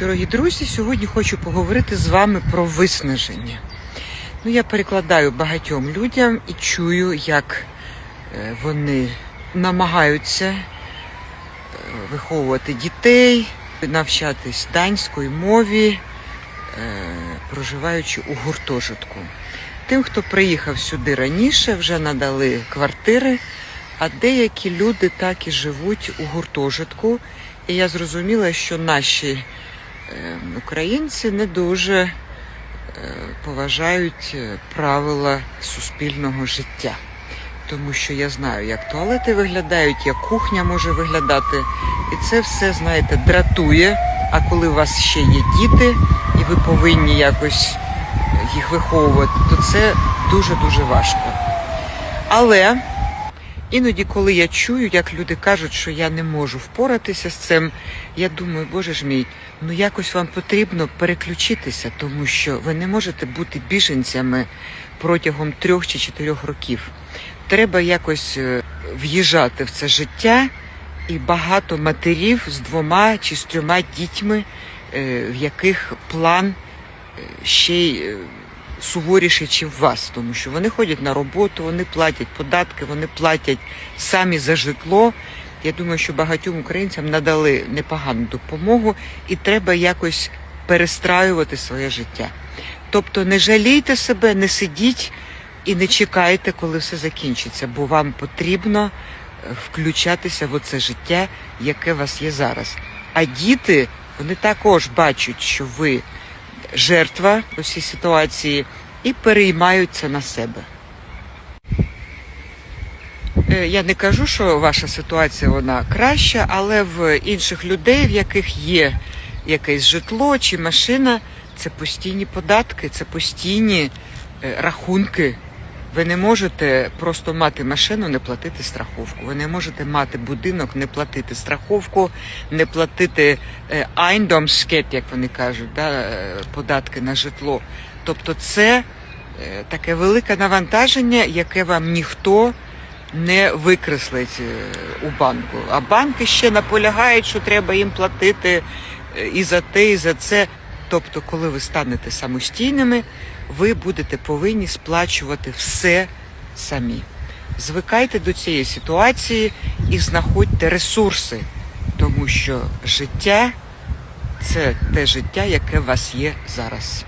Дорогі друзі, сьогодні хочу поговорити з вами про виснаження. Ну, я перекладаю багатьом людям і чую, як е, вони намагаються е, виховувати дітей, навчатись данської мові, е, проживаючи у гуртожитку. Тим, хто приїхав сюди раніше, вже надали квартири, а деякі люди так і живуть у гуртожитку. І я зрозуміла, що наші українці не дуже е, поважають е, правила суспільного життя. Тому що я знаю, як туалети виглядають, як кухня може виглядати. І це все, знаєте, дратує. А коли у вас ще є діти, і ви повинні якось їх виховувати, то це дуже-дуже важко. Але іноді, коли я чую, як люди кажуть, що я не можу впоратися з цим, я думаю, боже ж мій, ну якось вам потрібно переключитися, тому що ви не можете бути біженцями протягом трьох чи чотирьох років. Треба якось е, в'їжджати в це життя, і багато матерів з двома чи з трьома дітьми, е, в яких план е, ще й е, суворіший, ніж в вас, тому що вони ходять на роботу, вони платять податки, вони платять самі за житло. Я думаю, що багатьом українцям надали непогану допомогу, і треба якось перестраювати своє життя. Тобто не жалійте себе, не сидіть і не чекайте, коли все закінчиться, бо вам потрібно е, включатися в оце життя, яке у вас є зараз. А діти вони також бачать, що ви жертва у цій ситуації і переймаються на себе. Е, Я не кажу, що ваша ситуація вона краща, але в інших людей, в яких є якесь житло чи машина, це постійні податки, це постійні е, рахунки. Ви не можете просто мати машину, не платити страховку. Ви не можете мати будинок, не платити страховку, не платити е, eiendomsskatt, як вони кажуть, да, е, податки на житло. Тобто це е, таке велике навантаження, яке вам ніхто не викреслить у банку. А банки ще наполягають, що треба їм платити і за те, і за це. Тобто, коли ви станете самостійними, ви будете повинні сплачувати все самі. Звикайте до цієї ситуації і знаходьте ресурси, тому що життя це те життя, яке у вас є зараз.